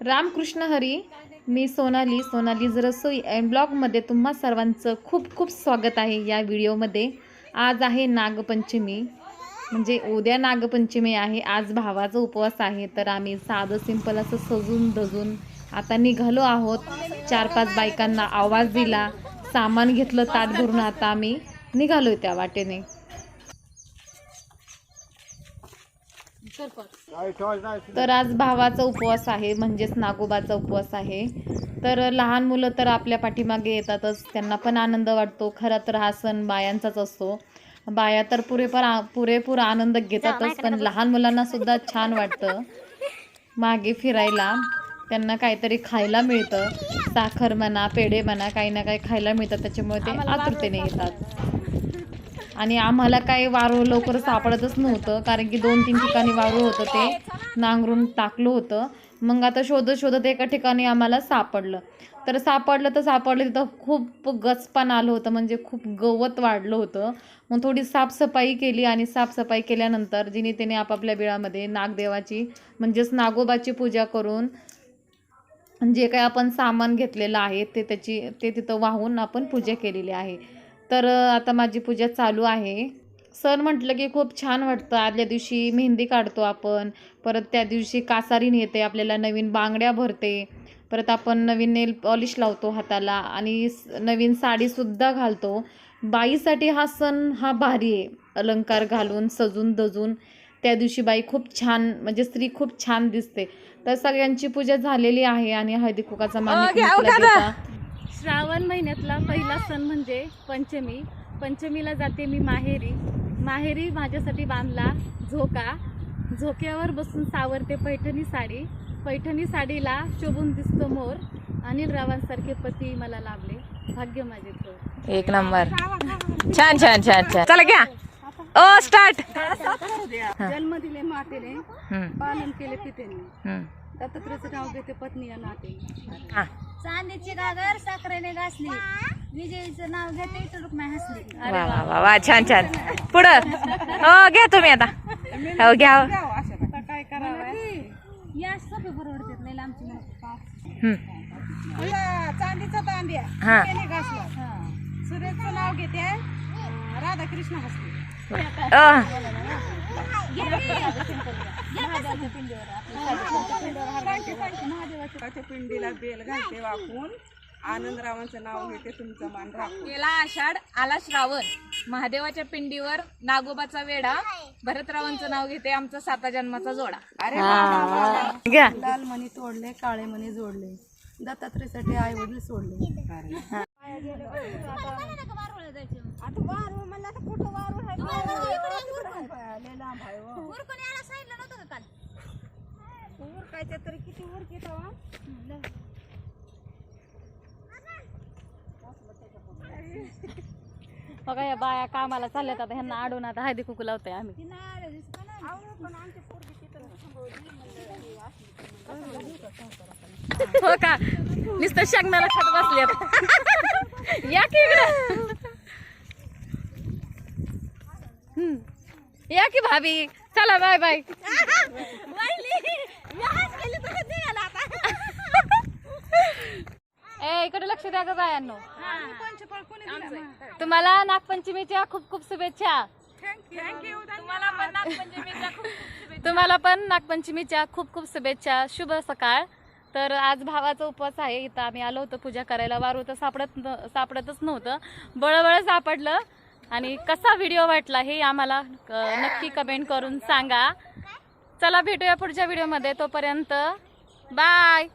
रामकृष्ण हरी मी सोनाली. सोनाली रसोई अँड ब्लॉगमध्ये तुम्हा सर्वांचं खूप खूप स्वागत आहे या व्हिडिओमध्ये आज आहे नागपंचमी. म्हणजे उद्या नागपंचमी आहे. आज भावाचा उपवास आहे. तर आम्ही साधं सिंपल असं सजून धजून आता निघालो आहोत. चार पाच बायकांना आवाज दिला. सामान घेतलं ताट भरून आता आम्ही निघालो त्या वाटेने. तर आज भावाचा उपवास आहे म्हणजेच नागोबाचा उपवास आहे. तर लहान मुलं तर आपल्या पाठीमागे येतातच त्यांना पण आनंद वाटतो. खरं तर हा सण बायांचाच असतो. बाया तर पुरेपूर पुरेपूर आनंद घेतातच पण लहान मुलांना सुद्धा छान वाटतं. मागे फिरायला त्यांना काहीतरी खायला मिळतं. साखर म्हणा पेढे म्हणा काही ना काही खायला मिळतं त्याच्यामुळे ते आतुरतेने येतात. आणि आम्हाला काही वारू लवकर सापडतच नव्हतं कारण की दोन तीन ठिकाणी वारू होतं ते. नांगरून टाकलं होतं. मग आता शोधत शोधत एका ठिकाणी आम्हाला सापडलं. तर सापडलं तर सापडलं तिथं खूप गचपान आलं होतं म्हणजे खूप गवत वाढलं होतं. मग थोडी साफसफाई केली आणि साफसफाई केल्यानंतर जिने त्याने आपापल्या बिळामध्ये नागदेवाची म्हणजेच नागोबाची पूजा करून जे काही आपण सामान घेतलेलं आहे ते त्याची ते तिथं वाहून आपण पूजा केलेली आहे. तर आता माझी पूजा चालू आहे. सण म्हटलं की खूप छान वाटतं. आदल्या दिवशी मेहंदी काढतो आपण. परत त्या दिवशी कासारीन येते आपल्याला नवीन बांगड्या भरते. परत आपण नवीन नेल पॉलिश लावतो हाताला आणि नवीन साडीसुद्धा घालतो. बाईसाठी हा सण हा भारी आहे. अलंकार घालून सजून दजून. त्या दिवशी बाई खूप छान म्हणजे स्त्री खूप छान दिसते. तर सगळ्यांची पूजा झालेली आहे आणि हळदी कुकाचा मान. श्रावण महिन्यातला पहिला सण म्हणजे पंचमी. पंचमीला जाते मी माहेरी. माहेरी माझ्यासाठी बांधला झोका. झोक्यावर बसून सावरते पैठणी साडी. पैठणी साडीला शोभून दिसतो मोर. अनिल रावांसारखे पती मला लाभले. भाग्य माझे थोर. एक नंबर. छान छान छान छान. चला घ्या. ओ स्टार्ट जन्म दिले मातेने. पालन केले पितेने. दत्तात्रयाचं नाव घेते पत्नी या नाते हा. चांदीची गागर साखरेने घासली. विजयीचं नाव घेते रुक्माई हसली. वा वा वा वा छान छान. पुढं. हो घ्या तुम्ही आता. हो घ्या हो. काय करावं? या सोपे परवडतात लई लांबची नको. हम्म. चांदीचा तांब्या हा. घासला. सूर्याचं नाव घेते राधाकृष्ण हसले. अ, महादेवाच्या पिंडीला बेल घालते वाकून. आनंदरावांचं नाव घेते तुमचं मान राखून गेला आषाढ आला श्रावण. महादेवाच्या पिंडीवर नागोबाचा वेढा भरतरावांचं नाव घेते आमचा साता जन्माचा जोडा. घ्या. लाल मणी तोडले काळे मणी जोडले. दत्तात्रयासाठी आई वडील सोडले उरकून यायला सांगितलं नव्हतं का काल? बघा या बाया कामाला चालल्यात. आता ह्यांना आडून आता हळदी कुकू लावतोय आम्ही. हो का? नुसतं शेंगणाला खात बसले या की इकडं? या की भाभी? चला बाय बाय लक्ष द्या ग बायांनो तुम्हाला नागपंचमीच्या खूप खूप शुभेच्छा. तुम्हाला पण नागपंचमीच्या खूप तुम्हाला पण नागपंचमीच्या खूप खूप शुभेच्छा. शुभ सकाळ. तर आज भावाचा उपवास आहे. इथं आम्ही आलो होतो पूजा करायला. वारू तर सापडत सापडतच नव्हतं. बळबळ सापडलं. आणि कसा व्हिडिओ वाटला हे आम्हाला नक्की कमेंट करून सांगा. चला भेटूया पुढच्या व्हिडिओमध्ये तोपर्यंत बाय